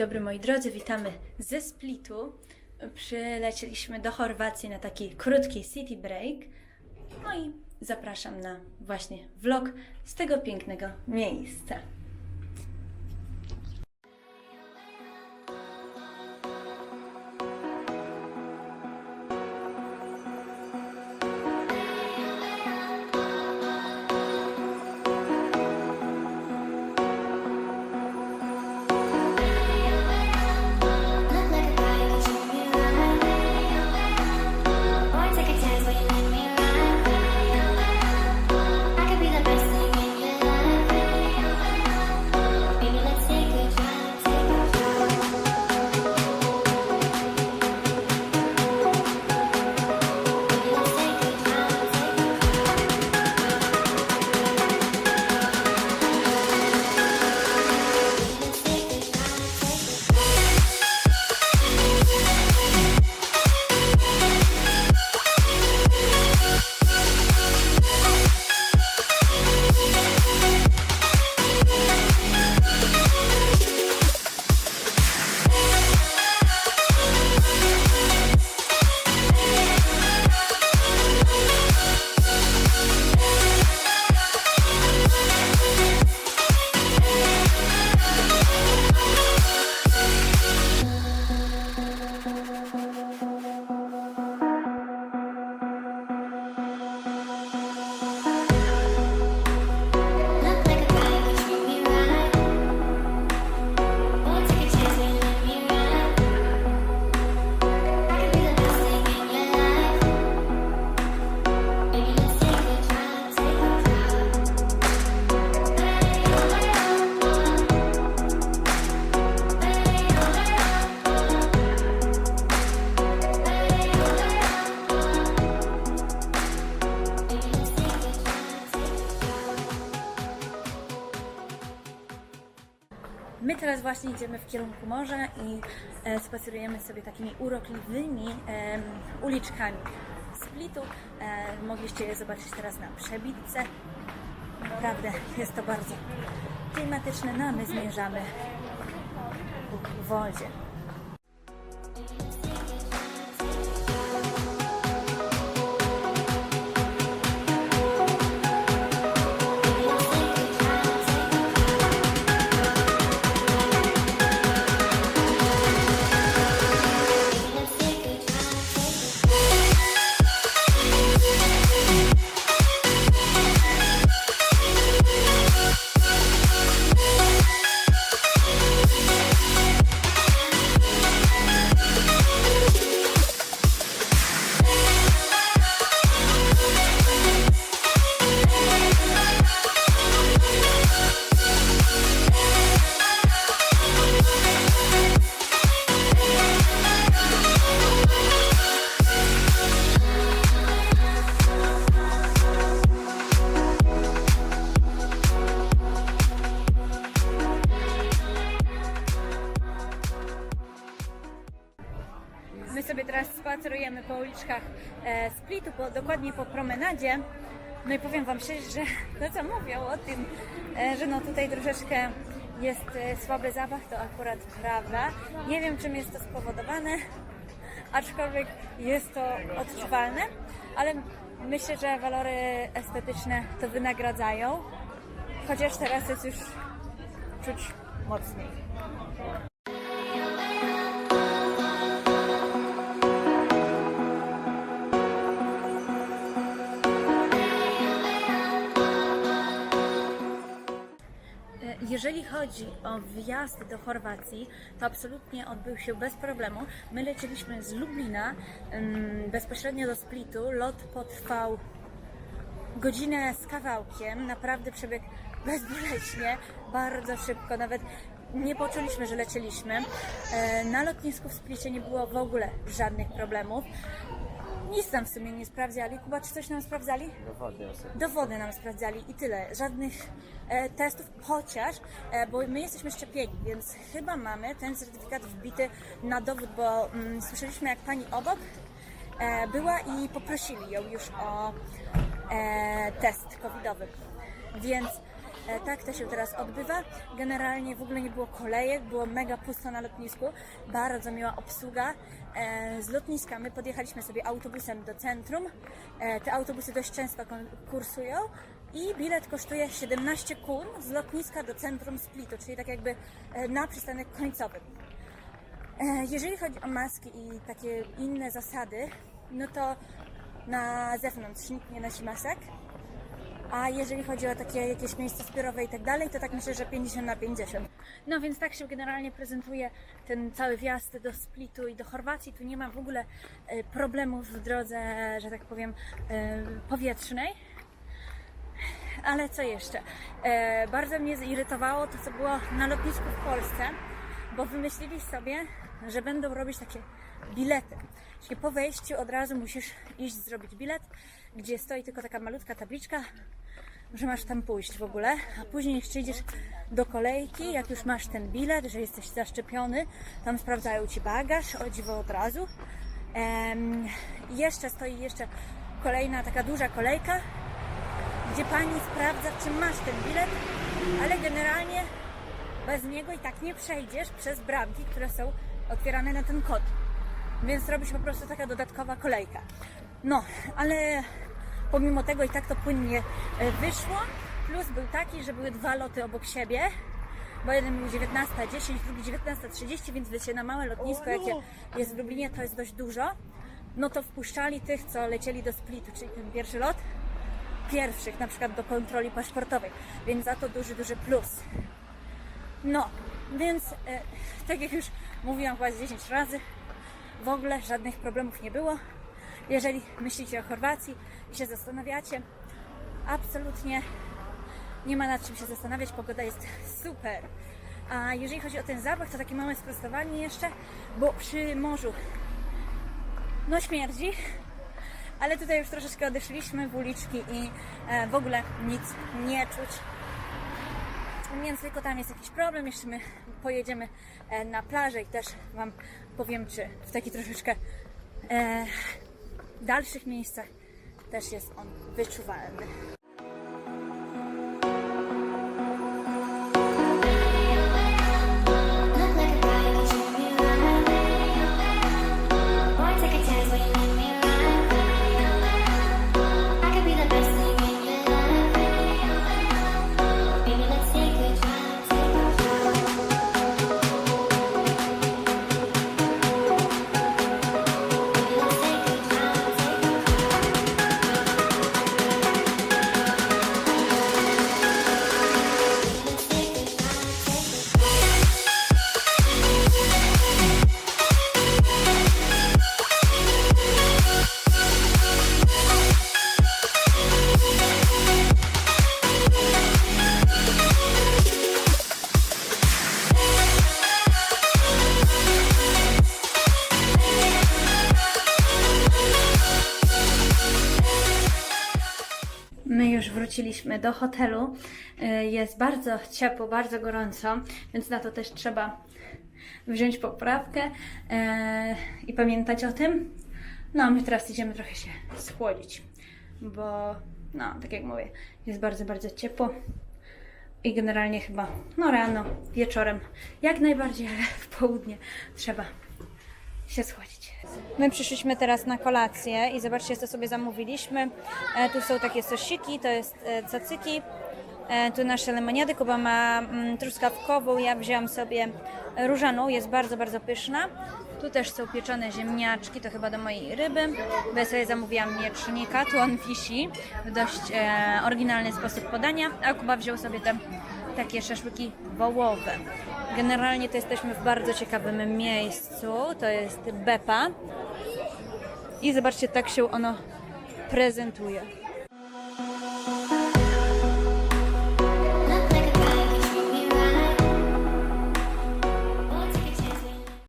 dobry moi drodzy, witamy ze Splitu. Przylecieliśmy do Chorwacji na taki krótki city break. No i zapraszam na właśnie vlog z tego pięknego miejsca. Właśnie idziemy w kierunku morza i e, spacerujemy sobie takimi urokliwymi uliczkami Splitu. E, mogliście je zobaczyć teraz na przebitce. Naprawdę jest to bardzo klimatyczne, no my zmierzamy ku wodzie. My sobie teraz spacerujemy po uliczkach e, Splitu, po, dokładnie po promenadzie. No i powiem Wam szczerze, że to co mówią o tym, e, że no tutaj troszeczkę jest e, słaby zapach, to akurat prawda. Nie wiem czym jest to spowodowane, aczkolwiek jest to odczuwalne, ale myślę, że walory estetyczne to wynagradzają. Chociaż teraz jest już czuć mocniej. Jeżeli chodzi o wjazd do Chorwacji, to absolutnie odbył się bez problemu. My lecieliśmy z Lublina bezpośrednio do Splitu. Lot potrwał godzinę z kawałkiem. Naprawdę przebiegł bezboleśnie, bardzo szybko, nawet nie poczuliśmy, że lecieliśmy. E, Na lotnisku w Splicie nie było w ogóle żadnych problemów. Nic nam w sumie nie sprawdzali. Kuba, czy coś nam sprawdzali? Dowody osoby. Dowody nam sprawdzali i tyle. Żadnych e, testów, chociaż, e, bo my jesteśmy szczepieni, więc chyba mamy ten certyfikat wbity na dowód, bo mm, słyszeliśmy jak pani obok e, była i poprosili ją już o e, test covidowy. Więc tak to się teraz odbywa. Generalnie w ogóle nie było kolejek, było mega pusto na lotnisku. Bardzo miła obsługa. E, z lotniska my podjechaliśmy sobie autobusem do centrum. E, te autobusy dość często kursują. I bilet kosztuje 17 kun z lotniska do centrum Splitu, czyli tak jakby e, na przystanek końcowy. E, Jeżeli chodzi o maski i takie inne zasady, no to na zewnątrz nikt nie nosi masek. A jeżeli chodzi o takie jakieś miejsca zbiorowe i tak dalej, to tak myślę, że 50 na 50. No więc tak się generalnie prezentuje ten cały wjazd do Splitu i do Chorwacji. Tu nie ma w ogóle e, problemów w drodze, że tak powiem, e, powietrznej. Ale co jeszcze? E, bardzo mnie zirytowało to, co było na lotnisku w Polsce, bo wymyślili sobie, że będą robić takie bilety. Czyli po wejściu od razu musisz iść zrobić bilet, gdzie stoi tylko taka malutka tabliczka, że masz tam pójść w ogóle, a później jeszcze idziesz do kolejki, jak już masz ten bilet, że jesteś zaszczepiony, tam sprawdzają Ci bagaż, o dziwo od razu. Em, jeszcze stoi jeszcze kolejna taka duża kolejka, gdzie pani sprawdza, czy masz ten bilet, ale generalnie bez niego i tak nie przejdziesz przez bramki, które są otwierane na ten kod. Więc robi się po prostu taka dodatkowa kolejka. No, ale pomimo tego i tak to płynnie e, wyszło. Plus był taki, że były dwa loty obok siebie, bo jeden był 19.10, drugi 19.30, więc wiecie, na małe lotnisko, jakie jest w Lublinie, to jest dość dużo. No to wpuszczali tych, co lecieli do Splitu, czyli ten pierwszy lot, pierwszych, na przykład do kontroli paszportowej, więc za to duży, duży plus. No, więc e, tak jak już mówiłam chyba z 10 razy, w ogóle żadnych problemów nie było. Jeżeli myślicie o Chorwacji i się zastanawiacie, absolutnie nie ma nad czym się zastanawiać, pogoda jest super. A jeżeli chodzi o ten zapach, to takie małe sprostowanie jeszcze, bo przy morzu no śmierdzi, ale tutaj już troszeczkę odeszliśmy w uliczki i e, w ogóle nic nie czuć. Więc tylko tam jest jakiś problem, jeszcze my pojedziemy e, na plażę i też Wam powiem, czy w takich troszeczkę e, dalszych miejscach też jest on wyczuwalny. Wróciliśmy do hotelu. Y, Jest bardzo ciepło, bardzo gorąco, więc na to też trzeba wziąć poprawkę e, i pamiętać o tym. No, a my teraz idziemy trochę się schłodzić, bo, no, tak jak mówię, jest bardzo, bardzo ciepło. I generalnie chyba, no rano, wieczorem, jak najbardziej, ale w południe trzeba się. My przyszliśmy teraz na kolację i zobaczcie, co sobie zamówiliśmy. E, tu są takie sosiki, to jest e, cacyki. E, tu nasze lemoniady, Kuba ma mm, truskawkową, ja wzięłam sobie różaną, jest bardzo, bardzo pyszna. Tu też są pieczone ziemniaczki, to chyba do mojej ryby, bo ja sobie zamówiłam miecznika, tu on wisi w dość e, oryginalny sposób podania, a Kuba wziął sobie te takie szaszłyki wołowe. Generalnie to jesteśmy w bardzo ciekawym miejscu, to jest Bepa. I zobaczcie, tak się ono prezentuje.